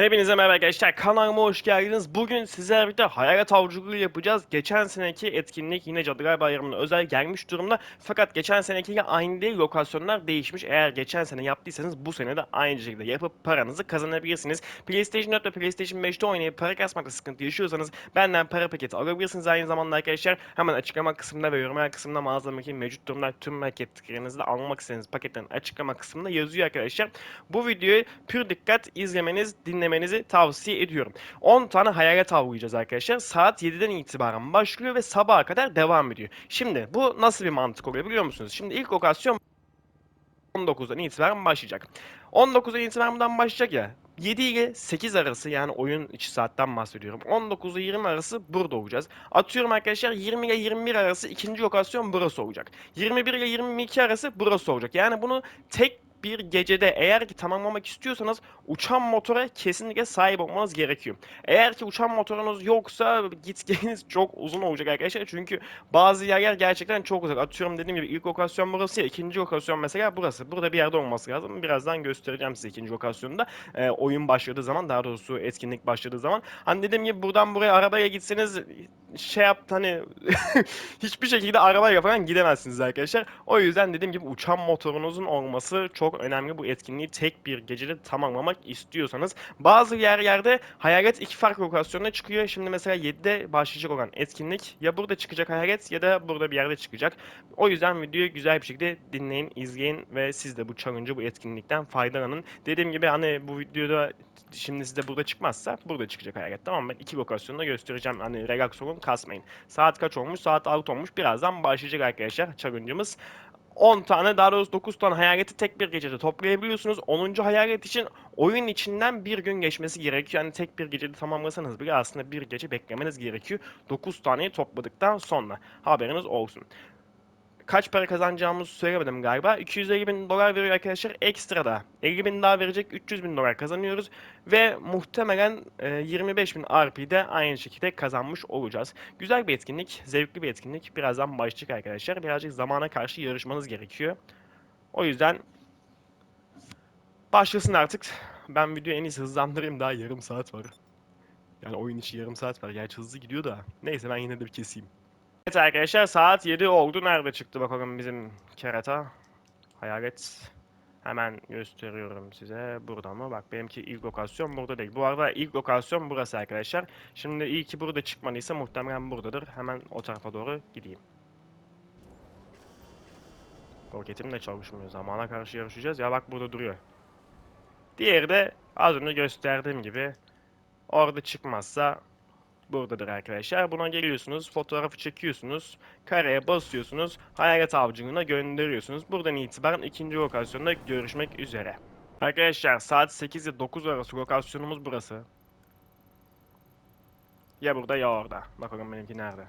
Hepinize merhaba arkadaşlar kanalıma hoş geldiniz. Bugün sizlerle birlikte hayalet avcılığı yapacağız. Geçen seneki etkinlik yine Cadılar Bayramı'na özel gelmiş durumda. Fakat geçen senekiyle aynı değil lokasyonlar değişmiş. Eğer geçen sene yaptıysanız bu sene de aynı şekilde yapıp paranızı kazanabilirsiniz. PlayStation 4 ve PlayStation 5'te oynayıp para kasmakta sıkıntı yaşıyorsanız benden para paketi alabilirsiniz. Aynı zamanda arkadaşlar hemen açıklama kısmında ve yorumlar kısmında mağazamdaki mevcut durumlar tüm paketlerinizi de almak istediğiniz paketlerin açıklama kısmında yazıyor arkadaşlar. Bu videoyu pür dikkat izlemeniz, dinlemenizi tavsiye ediyorum. 10 tane hayalet avlayacağız arkadaşlar. Saat 7'den itibaren başlıyor ve sabaha kadar devam ediyor. Şimdi bu nasıl bir mantık oluyor biliyor musunuz? Şimdi ilk lokasyon 19'dan itibaren başlayacak. 19'dan itibaren buradan başlayacak ya. 7 ile 8 arası yani oyun içi saatten bahsediyorum. 19 ile 20 arası burada olacağız. Atıyorum arkadaşlar 20 ile 21 arası ikinci lokasyon burası olacak. 21 ile 22 arası burası olacak. Yani bunu tek bir gecede eğer ki tamamlamak istiyorsanız uçan motora kesinlikle sahip olmanız gerekiyor. Eğer ki uçan motorunuz yoksa git geliniz çok uzun olacak arkadaşlar. Çünkü bazı yerler gerçekten çok uzak. Atıyorum dediğim gibi ilk lokasyon burası ya ikinci lokasyon mesela burası. Burada bir yerde olması lazım. Birazdan göstereceğim size ikinci lokasyonda. Ee, oyun başladığı zaman daha doğrusu etkinlik başladığı zaman. Hani dediğim gibi buradan buraya arabaya gitseniz şey yap hani hiçbir şekilde arabayla falan gidemezsiniz arkadaşlar. O yüzden dediğim gibi uçan motorunuzun olması çok önemli bu etkinliği tek bir gecede tamamlamak istiyorsanız. Bazı yerlerde hayalet iki farklı lokasyonda çıkıyor. Şimdi mesela 7'de başlayacak olan etkinlik ya burada çıkacak hayalet ya da burada bir yerde çıkacak. O yüzden videoyu güzel bir şekilde dinleyin, izleyin ve siz de bu challenge'ı bu etkinlikten faydalanın. Dediğim gibi hani bu videoda şimdi size burada çıkmazsa burada çıkacak hayalet tamam? Ben iki lokasyonda göstereceğim. Hani relax olun kasmayın. Saat kaç olmuş? Saat 6 olmuş. Birazdan başlayacak arkadaşlar challenge'ımız. 10 tane daha doğrusu 9 tane hayaleti tek bir gecede toplayabiliyorsunuz. 10. hayalet için oyun içinden bir gün geçmesi gerekiyor. Yani tek bir gecede tamamlasanız bile aslında bir gece beklemeniz gerekiyor. 9 taneyi topladıktan sonra haberiniz olsun. Kaç para kazanacağımızı söylemedim galiba. 250 bin dolar veriyor arkadaşlar ekstra 50 bin daha verecek 300 bin dolar kazanıyoruz. Ve muhtemelen e, 25 bin RP'de aynı şekilde kazanmış olacağız. Güzel bir etkinlik, zevkli bir etkinlik. Birazdan başlayacak arkadaşlar. Birazcık zamana karşı yarışmanız gerekiyor. O yüzden başlasın artık. Ben videoyu en iyisi hızlandırayım daha yarım saat var. Yani oyun içi yarım saat var. Gerçi hızlı gidiyor da. Neyse ben yine de bir keseyim. Evet arkadaşlar saat 7 oldu. Nerede çıktı bakalım bizim kerata? Hayalet. Hemen gösteriyorum size. Burada mı? Bak benimki ilk lokasyon burada değil. Bu arada ilk lokasyon burası arkadaşlar. Şimdi iyi ki burada çıkmadıysa muhtemelen buradadır. Hemen o tarafa doğru gideyim. Roketim de çalışmıyor. Zamana karşı yarışacağız. Ya bak burada duruyor. Diğeri de az önce gösterdiğim gibi orada çıkmazsa buradadır arkadaşlar. Buna geliyorsunuz, fotoğrafı çekiyorsunuz, kareye basıyorsunuz, hayalet avcılığına gönderiyorsunuz. Buradan itibaren ikinci lokasyonda görüşmek üzere. Arkadaşlar saat 8 ile 9 arası lokasyonumuz burası. Ya burada ya orada. Bakalım benimki nerede.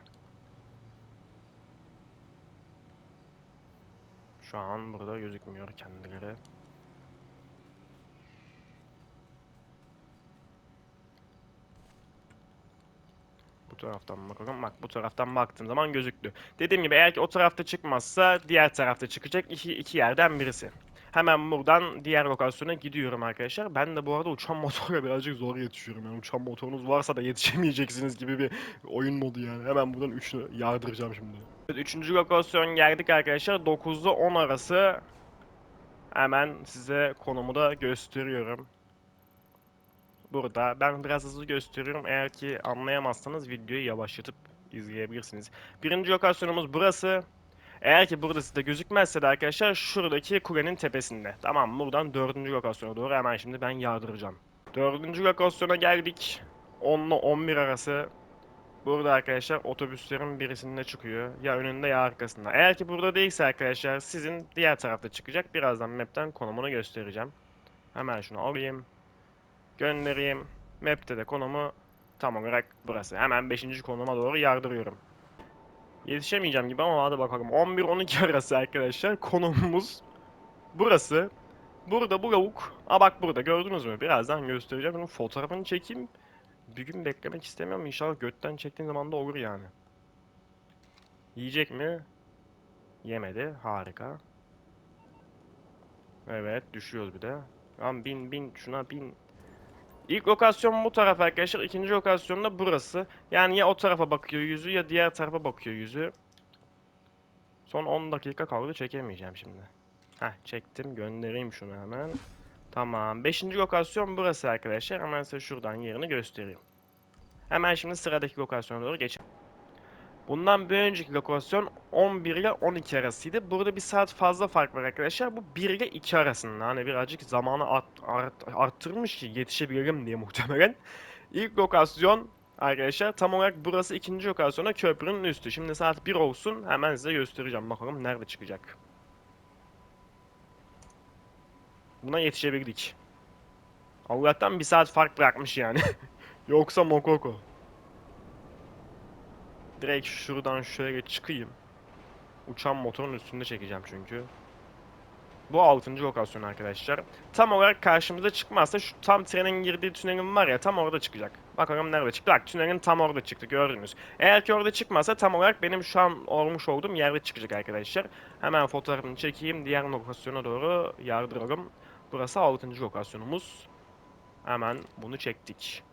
Şu an burada gözükmüyor kendileri. Taraftan bakalım. Bak bu taraftan baktığım zaman gözüktü. Dediğim gibi eğer ki o tarafta çıkmazsa diğer tarafta çıkacak iki, iki yerden birisi. Hemen buradan diğer lokasyona gidiyorum arkadaşlar. Ben de bu arada uçan motora birazcık zor yetişiyorum. Yani uçan motorunuz varsa da yetişemeyeceksiniz gibi bir oyun modu yani. Hemen buradan üçünü yardıracağım şimdi. Üçüncü lokasyon geldik arkadaşlar. 9'da 10 arası. Hemen size konumu da gösteriyorum burada. Ben biraz hızlı gösteriyorum. Eğer ki anlayamazsanız videoyu yavaşlatıp izleyebilirsiniz. Birinci lokasyonumuz burası. Eğer ki burada size gözükmezse de arkadaşlar şuradaki kulenin tepesinde. Tamam buradan dördüncü lokasyona doğru hemen şimdi ben yardıracağım. Dördüncü lokasyona geldik. 10 ile 11 arası. Burada arkadaşlar otobüslerin birisinde çıkıyor. Ya önünde ya arkasında. Eğer ki burada değilse arkadaşlar sizin diğer tarafta çıkacak. Birazdan map'ten konumunu göstereceğim. Hemen şunu alayım. Göndereyim. Map'te de konumu tam olarak burası. Hemen 5. konuma doğru yardırıyorum. Yetişemeyeceğim gibi ama hadi bakalım. 11-12 arası arkadaşlar. Konumumuz burası. Burada bu lavuk. Aa bak burada gördünüz mü? Birazdan göstereceğim. Bunun fotoğrafını çekeyim. Bir gün beklemek istemiyorum. İnşallah götten çektiğin zaman da olur yani. Yiyecek mi? Yemedi. Harika. Evet düşüyoruz bir de. Lan bin bin şuna bin. İlk lokasyon bu taraf arkadaşlar. ikinci lokasyon da burası. Yani ya o tarafa bakıyor yüzü ya diğer tarafa bakıyor yüzü. Son 10 dakika kaldı çekemeyeceğim şimdi. Heh çektim göndereyim şunu hemen. Tamam. Beşinci lokasyon burası arkadaşlar. Hemen size şuradan yerini göstereyim. Hemen şimdi sıradaki lokasyona doğru geçelim. Bundan bir önceki lokasyon 11 ile 12 arasıydı. Burada bir saat fazla fark var arkadaşlar. Bu 1 ile 2 arasında. Hani birazcık zamanı art, art, arttırmış ki yetişebilirim diye muhtemelen. İlk lokasyon arkadaşlar tam olarak burası ikinci lokasyona köprünün üstü. Şimdi saat 1 olsun hemen size göstereceğim. Bakalım nerede çıkacak. Buna yetişebildik. Allah'tan bir saat fark bırakmış yani. Yoksa Mokoko. Direkt şuradan şöyle çıkayım. Uçan motorun üstünde çekeceğim çünkü. Bu 6. lokasyon arkadaşlar. Tam olarak karşımıza çıkmazsa şu tam trenin girdiği tünelin var ya tam orada çıkacak. Bakalım nerede çıktı. Bak tünelin tam orada çıktı gördünüz. Eğer ki orada çıkmazsa tam olarak benim şu an olmuş olduğum yerde çıkacak arkadaşlar. Hemen fotoğrafını çekeyim. Diğer lokasyona doğru yardıralım. Burası 6. lokasyonumuz. Hemen bunu çektik.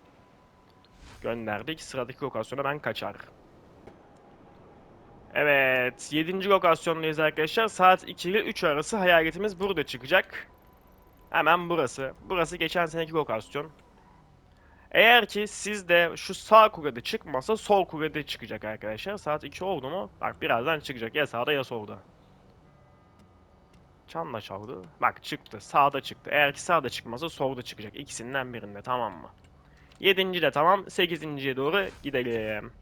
Gönderdik. Sıradaki lokasyona ben kaçar. Evet, 7. lokasyondayız arkadaşlar. Saat 2 ile 3 arası hayaletimiz burada çıkacak. Hemen burası. Burası geçen seneki lokasyon. Eğer ki sizde şu sağ kulede çıkmasa sol kulede çıkacak arkadaşlar. Saat 2 oldu mu? Bak birazdan çıkacak. Ya sağda ya solda. Çan da çaldı. Bak çıktı. Sağda çıktı. Eğer ki sağda çıkmasa solda çıkacak. İkisinden birinde tamam mı? 7. de tamam. 8.ye doğru gidelim.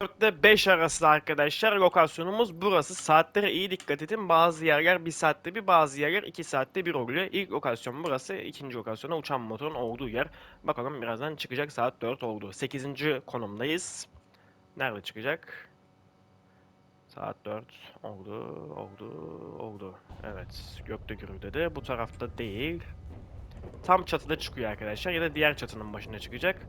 4 ile 5 arası arkadaşlar lokasyonumuz burası. Saatlere iyi dikkat edin. Bazı yerler 1 saatte bir, bazı yerler 2 saatte bir oluyor. İlk lokasyon burası. ikinci lokasyona uçan motorun olduğu yer. Bakalım birazdan çıkacak. Saat 4 oldu. 8. konumdayız. Nerede çıkacak? Saat 4 oldu, oldu, oldu. Evet, gökte gürüldedi. Bu tarafta değil. Tam çatıda çıkıyor arkadaşlar ya da diğer çatının başına çıkacak.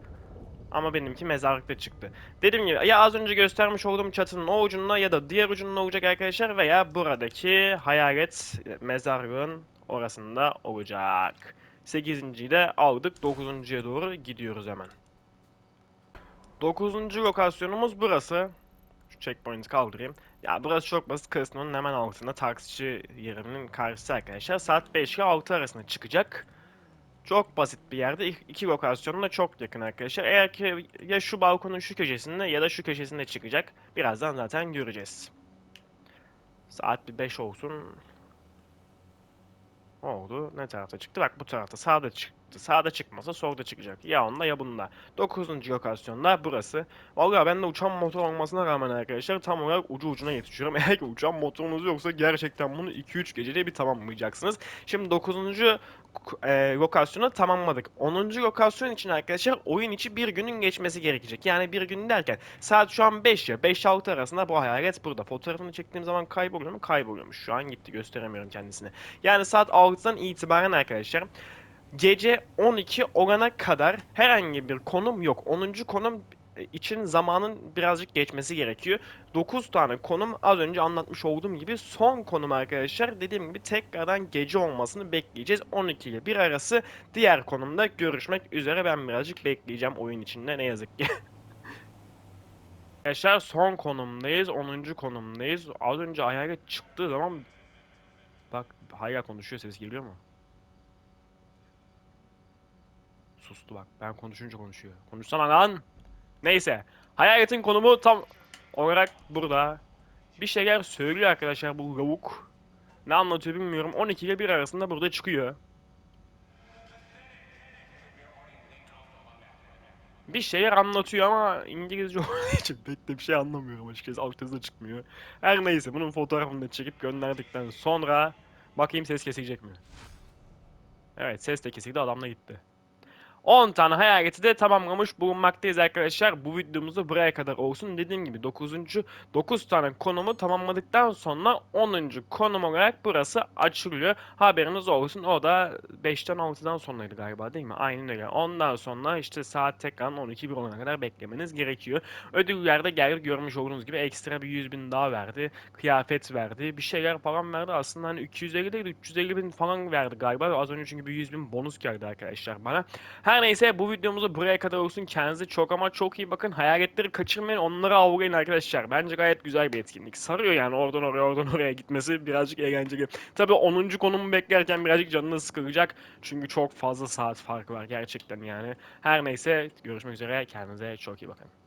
Ama benimki mezarlıkta çıktı. Dediğim gibi ya az önce göstermiş olduğum çatının o ucunda ya da diğer ucunda olacak arkadaşlar veya buradaki hayalet mezarlığın orasında olacak. 8.yi de aldık. 9.ya doğru gidiyoruz hemen. 9. lokasyonumuz burası. Şu checkpoint'i kaldırayım. Ya burası çok basit. Kasino'nun hemen altında taksici yerinin karşısı arkadaşlar. Saat 5 ile 6 arasında çıkacak. Çok basit bir yerde. İk- iki lokasyonuna çok yakın arkadaşlar. Eğer ki ya şu balkonun şu köşesinde ya da şu köşesinde çıkacak. Birazdan zaten göreceğiz. Saat bir 5 olsun. Oldu. Ne tarafta çıktı? Bak bu tarafta. Sağda çıktı. Sağda çıkmasa solda çıkacak. Ya onda ya bunda. 9. lokasyonda burası. Vallahi ben de uçan motor olmasına rağmen arkadaşlar tam olarak ucu ucuna yetişiyorum. Eğer ki uçan motorunuz yoksa gerçekten bunu 2-3 gecede bir tamamlayacaksınız. Şimdi 9. E, lokasyonu tamamladık. 10. lokasyon için arkadaşlar oyun içi bir günün geçmesi gerekecek. Yani bir gün derken saat şu an 5 ya 5-6 arasında bu hayalet burada. Fotoğrafını çektiğim zaman kayboluyor mu? Kayboluyormuş. Şu an gitti gösteremiyorum kendisine. Yani saat 6'dan itibaren arkadaşlar gece 12 olana kadar herhangi bir konum yok. 10. konum için zamanın birazcık geçmesi gerekiyor. 9 tane konum az önce anlatmış olduğum gibi son konum arkadaşlar dediğim gibi tekrardan gece olmasını bekleyeceğiz. 12 ile 1 arası diğer konumda görüşmek üzere ben birazcık bekleyeceğim oyun içinde ne yazık ki. Arkadaşlar son konumdayız. 10. konumdayız. Az önce hayalet çıktığı zaman bak hala konuşuyor ses geliyor mu? Sustu bak. Ben konuşunca konuşuyor. Konuşsana lan. Neyse. Hayaletin konumu tam olarak burada. Bir şeyler söylüyor arkadaşlar bu lavuk. Ne anlatıyor bilmiyorum. 12 ile 1 arasında burada çıkıyor. Bir şeyler anlatıyor ama İngilizce olduğu için pek de bir şey anlamıyorum açıkçası. Alt yazı da çıkmıyor. Her neyse bunun fotoğrafını da çekip gönderdikten sonra bakayım ses kesilecek mi? Evet ses de kesildi adam da gitti. 10 tane hayaleti de tamamlamış bulunmaktayız arkadaşlar. Bu videomuzda buraya kadar olsun. Dediğim gibi 9. 9 tane konumu tamamladıktan sonra 10. konum olarak burası açılıyor. Haberiniz olsun. O da 5'ten 6'dan sonraydı galiba değil mi? Aynen öyle. Ondan sonra işte saat tekrar 12 bir olana kadar beklemeniz gerekiyor. Ödüller de geldi görmüş olduğunuz gibi ekstra bir 100 bin daha verdi. Kıyafet verdi. Bir şeyler falan verdi. Aslında hani 250 değil de 350 bin falan verdi galiba. Az önce çünkü bir 100 bin bonus geldi arkadaşlar bana. Her Her neyse bu videomuzu buraya kadar olsun. Kendinize çok ama çok iyi bakın. Hayaletleri kaçırmayın. Onları avlayın arkadaşlar. Bence gayet güzel bir etkinlik. Sarıyor yani oradan oraya oradan oraya gitmesi birazcık eğlenceli. Tabii 10. konumu beklerken birazcık canınız sıkılacak. Çünkü çok fazla saat farkı var gerçekten yani. Her neyse görüşmek üzere. Kendinize çok iyi bakın.